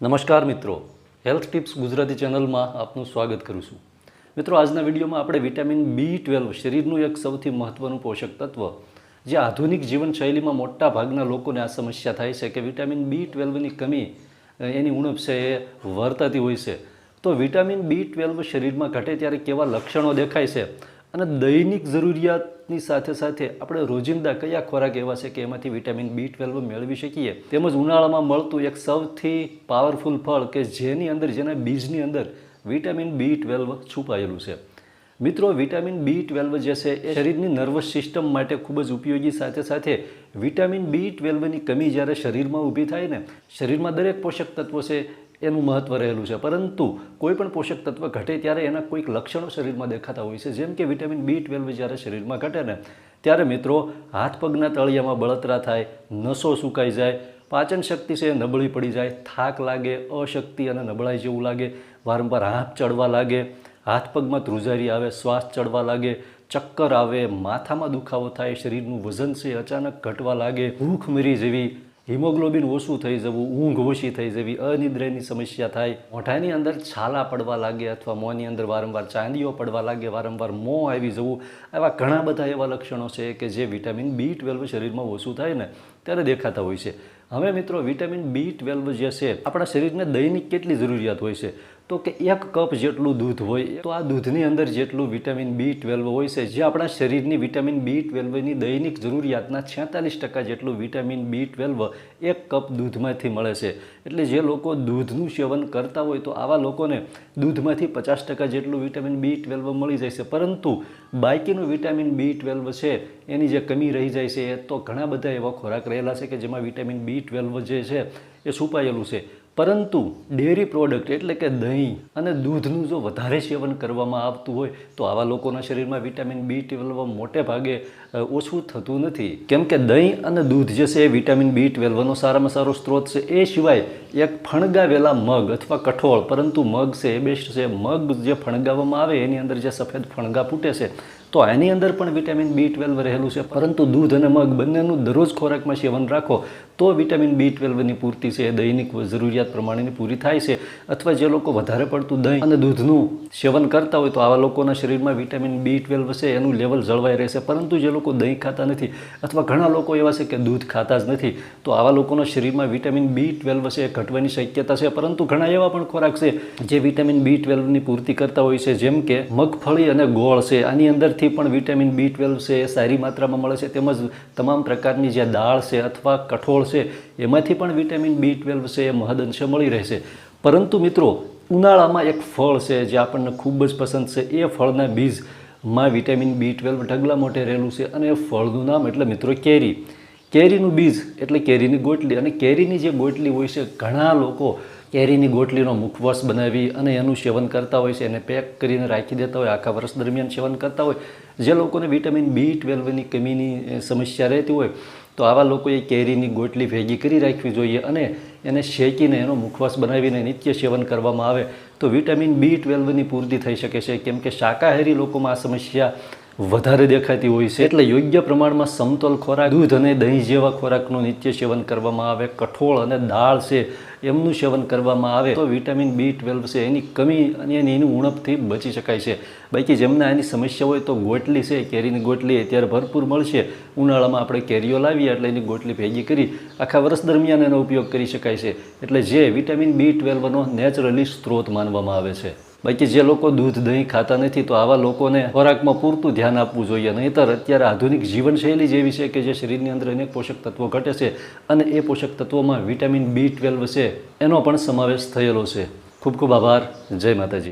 નમસ્કાર મિત્રો. Health tips Gujarati ચેનલમાં આપનું સ્વાગત કરું છું. મિત્રો, આજના વિડીયોમાં આપણે વિટામિન બી ટ્વેલ્વ શરીરનું એક સૌથી મહત્ત્વનું પોષક તત્વ, જે આધુનિક જીવનશૈલીમાં મોટા ભાગના લોકોને આ સમસ્યા થાય છે કે વિટામિન બી ટ્વેલ્વની કમી એની ઉણપ છે એ વર્તાતી હોય છે. તો વિટામિન બી ટ્વેલ્વ શરીરમાં ઘટે ત્યારે કેવા લક્ષણો દેખાય છે? અને દૈનિક જરૂરિયાતની સાથે સાથે આપણે રોજિંદા કયા ખોરાક એવા છે કે એમાંથી વિટામિન બી ટ્વેલ્વ મેળવી શકીએ? તેમજ ઉનાળામાં મળતું એક સૌથી પાવરફુલ ફળ કે જેની અંદર, જેના બીજની અંદર વિટામિન બી ટ્વેલ્વ છુપાયેલું છે. મિત્રો, વિટામિન બી ટ્વેલ્વ જે છે એ શરીરની નર્વસ સિસ્ટમ માટે ખૂબ જ ઉપયોગી સાથે સાથે વિટામિન બી ટ્વેલ્વની કમી જ્યારે શરીરમાં ઊભી થાય ને, શરીરમાં દરેક પોષક તત્વો છે એનું મહત્ત્વ રહેલું છે. પરંતુ કોઈ પણ પોષક તત્વ ઘટે ત્યારે એના કોઈક લક્ષણો શરીરમાં દેખાતા હોય છે. જેમ કે વિટામિન બી ટ્વેલ્વ જ્યારે શરીરમાં ઘટે ને, ત્યારે મિત્રો હાથ પગના તળિયામાં બળતરા થાય, નસો સુકાઈ જાય, પાચન શક્તિ છે નબળી પડી જાય, થાક લાગે, અશક્તિ અને નબળાઈ જેવું લાગે, વારંવાર હાથ ચડવા લાગે, હાથ પગમાં ધ્રુજારી આવે, શ્વાસ ચડવા લાગે, ચક્કર આવે, માથામાં દુખાવો થાય, શરીરનું વજન છે અચાનક ઘટવા લાગે, ભૂખ મરી જેવી હિમોગ્લોબિન ઓછું થઈ જવું, ઊંઘ ઓછી થઈ જવી, અનિદ્રાની સમસ્યા થાય, મોઢાની અંદર છાલા પડવા લાગે અથવા મોંની અંદર વારંવાર ચાંદીઓ પડવા લાગે, વારંવાર મોં આવી જવું, આવા ઘણા બધા એવા લક્ષણો છે કે જે વિટામિન બી ટ્વેલ્વ શરીરમાં ઓછું થાય ને ત્યારે દેખાતા હોય છે. હવે મિત્રો, વિટામિન બી ટ્વેલ્વ જે છે, આપણા શરીરને દૈનિક કેટલી જરૂરિયાત હોય છે? તો કે એક કપ જેટલું દૂધ હોય, તો આ દૂધની અંદર જેટલું વિટામિન બી ટ્વેલ્વ હોય છે, જે આપણા શરીરની વિટામિન બી ટ્વેલ્વની દૈનિક જરૂરિયાતના છેતાલીસ ટકા જેટલું વિટામિન બી ટ્વેલ્વ એક કપ દૂધમાંથી મળે છે. એટલે જે લોકો દૂધનું સેવન કરતા હોય, તો આવા લોકોને દૂધમાંથી પચાસ ટકા જેટલું વિટામિન બી ટ્વેલ્વ મળી જાય છે. પરંતુ બાકીનું વિટામિન બી ટ્વેલ્વ છે, એની જે કમી રહી જાય છે તો ઘણા બધા એવા ખોરાક રહેલા છે કે જેમાં વિટામિન બી ટ્વેલ્વ જે છે, એ છુપાયેલું છે. પરંતુ ડેરી પ્રોડક્ટ એટલે કે દહીં અને દૂધનું જો વધારે સેવન કરવામાં આવતું હોય, તો આવા લોકોના શરીરમાં વિટામિન બી ટ્વેલ્વ મોટે ભાગે ઓછું થતું નથી. કેમ કે દહીં અને દૂધ જે છે એ વિટામિન બી ટ્વેલ્વનો સારામાં સારો સ્ત્રોત છે. એ સિવાય એક ફણગાવેલા મગ અથવા કઠોળ, પરંતુ મગ છે એ બેસ્ટ છે. મગ જે ફણગાવવામાં આવે, એની અંદર જે સફેદ ફણગા ફૂટે છે તો એની અંદર પણ વિટામિન બી ટ્વેલ્વ રહેલું છે, પરંતુ દૂધ અને મગ બંનેનું દરરોજ ખોરાકમાં સેવન રાખો, તો વિટામિન બી ટ્વેલ્વની પૂર્તિ છે એ દૈનિક જરૂરિયાત પ્રમાણેની પૂરી થાય છે. અથવા જે લોકો વધારે પડતું દહીં અને દૂધનું સેવન કરતા હોય, તો આવા લોકોના શરીરમાં વિટામિન બી ટ્વેલ્વ છે, એનું લેવલ જળવાઈ રહેશે. પરંતુ જે લોકો દહીં ખાતા નથી, અથવા ઘણા લોકો એવા છે કે દૂધ ખાતા જ નથી, તો આવા લોકોના શરીરમાં વિટામિન બી ટ્વેલ્વ છે, એ ઘટવાની શક્યતા છે. પરંતુ ઘણા એવા પણ ખોરાક છે, જે વિટામિન બી ટ્વેલ્વની પૂર્તિ કરતા હોય છે, જેમ કે મગફળી અને ગોળ છે. આની અંદરથી પણ વિટામિન બી ટ્વેલ્વ છે એ સારી માત્રામાં મળે છે, તેમજ તમામ પ્રકારની જે દાળ છે અથવા કઠોળ છે, એમાંથી પણ વિટામિન બી ટ્વેલ્વ છે, એ મહદઅંશે મળી રહેશે. પરંતુ મિત્રો, ઉનાળામાં એક ફળ છે જે આપણને ખૂબ જ પસંદ છે, એ ફળના બીજમાં વિટામિન બી ટ્વેલ્વ ઢગલા મોટે રહેલું છે અને એ ફળનું નામ એટલે મિત્રો કેરી. કેરીનું બીજ એટલે કેરીની ગોટલી. અને કેરીની જે ગોટલી હોય છે, ઘણા લોકો કેરીની ગોટલીનો મુખવાસ બનાવી અને એનું સેવન કરતા હોય છે. એને પેક કરીને રાખી દેતા હોય, આખા વર્ષ દરમિયાન સેવન કરતા હોય. જે લોકોને વિટામિન બી ટ્વેલ્વની કમીની સમસ્યા રહેતી હોય, તો આવા લોકોએ કેરીની ગોટલી ભેગી કરી રાખવી જોઈએ અને એને શેકીને એનો મુખવાસ બનાવીને નિત્ય સેવન કરવામાં આવે. તો વિટામિન બી ટ્વેલ્વની પૂર્તિ થઈ શકે છે. કેમ કે શાકાહારી લોકોમાં આ સમસ્યા વધારે દેખાતી હોય છે. એટલે યોગ્ય પ્રમાણમાં સમતોલ ખોરાક, દૂધ અને દહીં જેવા ખોરાકનું નિત્ય સેવન કરવામાં આવે. કઠોળ અને દાળ છે, એમનું સેવન કરવામાં આવે. તો વિટામિન બી ટ્વેલ્વ છે, એની કમી અને એની એની ઉણપથી બચી શકાય છે. બાકી જેમને આની સમસ્યા હોય તો ગોટલી છે, કેરીની ગોટલી અત્યારે ભરપૂર મળશે. ઉનાળામાં આપણે કેરીઓ લાવીએ એટલે એની ગોટલી ભેગી કરી આખા વર્ષ દરમિયાન એનો ઉપયોગ કરી શકાય છે. એટલે જે વિટામિન બી ટ્વેલ્વનો નેચરલી સ્ત્રોત માનવામાં આવે છે. બાકી જે લોકો દૂધ દહીં ખાતા નથી તો આવા લોકોને ખોરાકમાં પૂરતું ધ્યાન આપવું જોઈએ. નહીંતર અત્યારે આધુનિક જીવનશૈલી જેવી છે કે જે શરીરની અંદર અનેક પોષક તત્વો ઘટે છે અને એ પોષક તત્વોમાં વિટામિન બી ટ્વેલ્વ છે એનો પણ સમાવેશ થયેલો છે. ખૂબ ખૂબ આભાર. જય માતાજી.